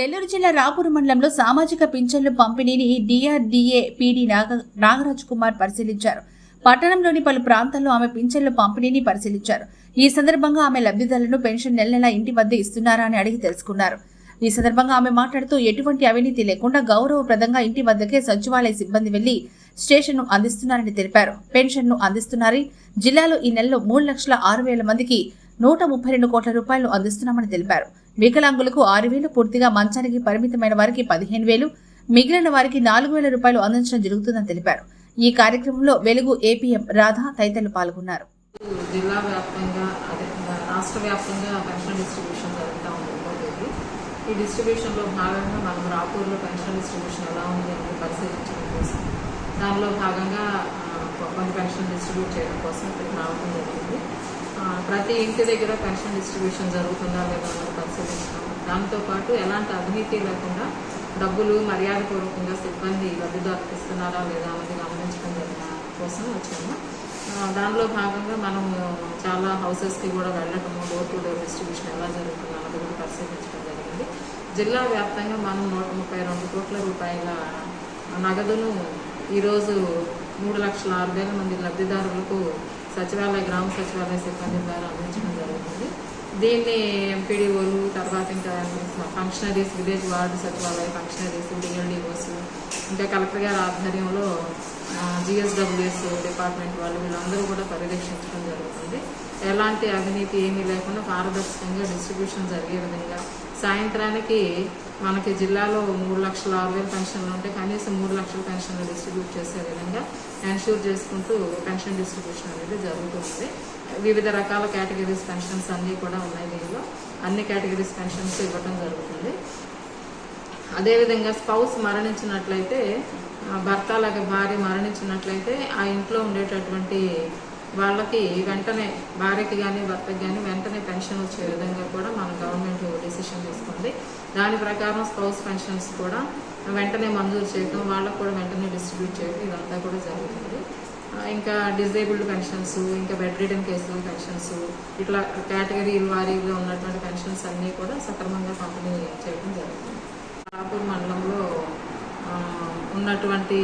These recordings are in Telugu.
నెల్లూరు జిల్లా రాపూరు మండలంలో సామాజిక పింఛన్లు పంపిణీని డిఆర్డీఏ పీడీ నాగ నాగరాజ్ కుమార్ పరిశీలించారు. పట్టణంలోని పలు ప్రాంతాల్లో ఆమె పింఛన్ల పంపిణీని పరిశీలించారు. ఈ సందర్భంగా ఆమె లబ్ధిదారులను పెన్షన్ నెల నెల ఇంటి వద్ద ఇస్తున్నారా అని అడిగి తెలుసుకున్నారు. ఈ సందర్భంగా ఆమె మాట్లాడుతూ ఎటువంటి అవినీతి లేకుండా గౌరవప్రదంగా ఇంటి వద్దకే సచివాలయ సిబ్బంది వెళ్ళి స్టేషన్ను అందిస్తున్నారని తెలిపారు. పెన్షన్ను అందిస్తున్నారని జిల్లాలో ఈ నెలలో మూడు లక్షల ఆరు వేల మందికి నూట ముప్పై రెండు కోట్ల రూపాయలు అందిస్తున్నామని తెలిపారు. వికలాంగులకు ఆరు వేలు పూర్తిగా మంచానికి పరిమితమైన వారికి పదిహేను వేలు మిగిలిన వారికి నాలుగు వేల రూపాయలు అందించడం జరుగుతుందని తెలిపారు. ఈ కార్యక్రమంలో వెలుగు ఏపీఎం రాధా తదితరులు పాల్గొన్నారు. జిల్లా వ్యాప్తంగా రాష్ట్ర వ్యాప్తంగా పెన్షన్ డిస్ట్రిబ్యూషన్ జరుగుతూ ఉంది ఇంకోటి ఈ డిస్ట్రిబ్యూషన్లో భాగంగా మనం రాపూర్లో పెన్షన్ డిస్ట్రిబ్యూషన్ ఎలా ఉంది అనేది పరిశీలించడం కోసం దానిలో భాగంగా ఆ, పెన్షన్ డిస్ట్రిబ్యూట్ చేయడం కోసం ఇక్కడికి రావడం జరిగింది. ప్రతి ఇంటి దగ్గర పెన్షన్ డిస్ట్రిబ్యూషన్ జరుగుతుందా లేదా అన్నది పరిశీలించడం దాంతోపాటు ఎలాంటి అవినీతి లేకుండా డబ్బులు మర్యాదపూర్వకంగా సిబ్బంది లబ్ధిదారులకు ఇస్తున్నారా లేదా అన్నది గమనించడం జరిగిన కోసం వచ్చాము. దానిలో భాగంగా మనం చాలా హౌసెస్కి కూడా వెళ్ళటము డోర్ టు డోర్ డిస్ట్రిబ్యూషన్ ఎలా జరుగుతుంది అన్నది కూడా పరిశీలించడం జరిగింది. జిల్లా వ్యాప్తంగా మనం నూట ముప్పై రెండు కోట్ల రూపాయల నగదును ఈరోజు మూడు లక్షల ఆరు వేల మంది లబ్ధిదారులకు సచివాలయ గ్రామ సచివాలయ సిబ్బంది ద్వారా అందించడం జరుగుతుంది. దీన్ని ఎంపీడీఓలు తర్వాత ఇంకా ఫంక్షనరీస్ విలేజ్ వార్డు సచివాలయ ఫంక్షనరీస్ డిఎల్డిఓస్ ఇంకా కలెక్టర్ గారి ఆధ్వర్యంలో జిఎస్డబ్ల్యూఎస్ డిపార్ట్మెంట్ వాళ్ళు వీళ్ళందరూ కూడా పర్యవేక్షించడం జరుగుతుంది. ఎలాంటి అవినీతి ఏమీ లేకుండా పారదర్శకంగా డిస్ట్రిబ్యూషన్ జరిగే విధంగా సాయంత్రానికి మనకి జిల్లాలో మూడు లక్షల ఆరు వేల పెన్షన్లు ఉంటే కనీసం మూడు లక్షల పెన్షన్లు డిస్ట్రిబ్యూట్ చేసే విధంగా ఎన్ష్యూర్ చేసుకుంటూ పెన్షన్ డిస్ట్రిబ్యూషన్ అనేది జరుగుతుంది. వివిధ రకాల కేటగిరీస్ పెన్షన్స్ అన్నీ కూడా ఉన్నాయి దీనిలో. అన్ని కేటగిరీస్ పెన్షన్స్ ఇవ్వడం జరుగుతుంది. అదేవిధంగా స్పౌస్ మరణించినట్లయితే భర్త అలాగే భార్య మరణించినట్లయితే ఆ ఇంట్లో ఉండేటటువంటి వాళ్ళకి వెంటనే భార్యకి కానీ భర్తకి కానీ వెంటనే పెన్షన్ వచ్చే విధంగా కూడా దాని ప్రకారం స్పౌస్ పెన్షన్స్ కూడా వెంటనే మంజూరు చేయడం వాళ్ళకు కూడా వెంటనే డిస్ట్రిబ్యూట్ చేయడం ఇదంతా కూడా జరుగుతుంది. ఇంకా డిజేబుల్డ్ పెన్షన్స్ ఇంకా బెడ్ రిటర్న్ కేసులు పెన్షన్స్ ఇట్లా కేటగిరీ వారీగా ఉన్నటువంటి పెన్షన్స్ అన్నీ కూడా సక్రమంగా పంపిణీ చేయడం జరుగుతుంది. రాపూర్ మండలంలో ఉన్నటువంటి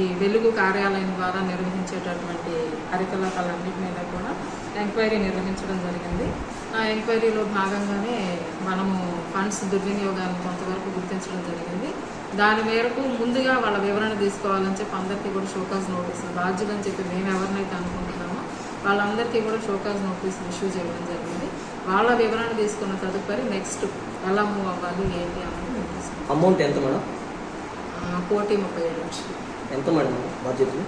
ఈ వెలుగు కార్యాలయం ద్వారా నిర్వహించేటటువంటి కార్యకలాపాలన్నిటి మీద కూడా ఎంక్వైరీ నిర్వహించడం జరిగింది. ఆ ఎంక్వైరీలో భాగంగానే మనము ఫండ్స్ దుర్వినియోగాన్ని కొంతవరకు గుర్తించడం జరిగింది. దాని మేరకు ముందుగా వాళ్ళ వివరణ తీసుకోవాలని చెప్పి అందరికీ కూడా షోకాజ్ నోటీసులు బాధ్యులని చెప్పి మేము ఎవరినైతే అనుకుంటున్నామో వాళ్ళందరికీ కూడా షోకాజ్ నోటీసులు ఇష్యూ చేయడం జరిగింది. వాళ్ళ వివరణ తీసుకున్న తదుపరి నెక్స్ట్ ఎలా మూవ్ అవ్వాలి ఏంటి అన్నది. అమౌంట్ ఎంత మేడం? కోటి ముప్పై ఏడు లక్షలు. ఎంత మేడం బాధ్యతలు?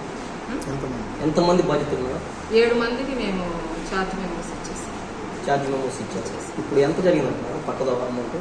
ఎంతమంది ఎంతమంది బాధ్యతలు మేడం? ఏడు మందికి మేము ఛార్జ్ మెంబర్స్ ఇచ్చేసాం ఛార్జ్ మెంబర్స్ ఇచ్చారు. ఇప్పుడు ఎంత జరిగింది పక్కదో అమౌంట్.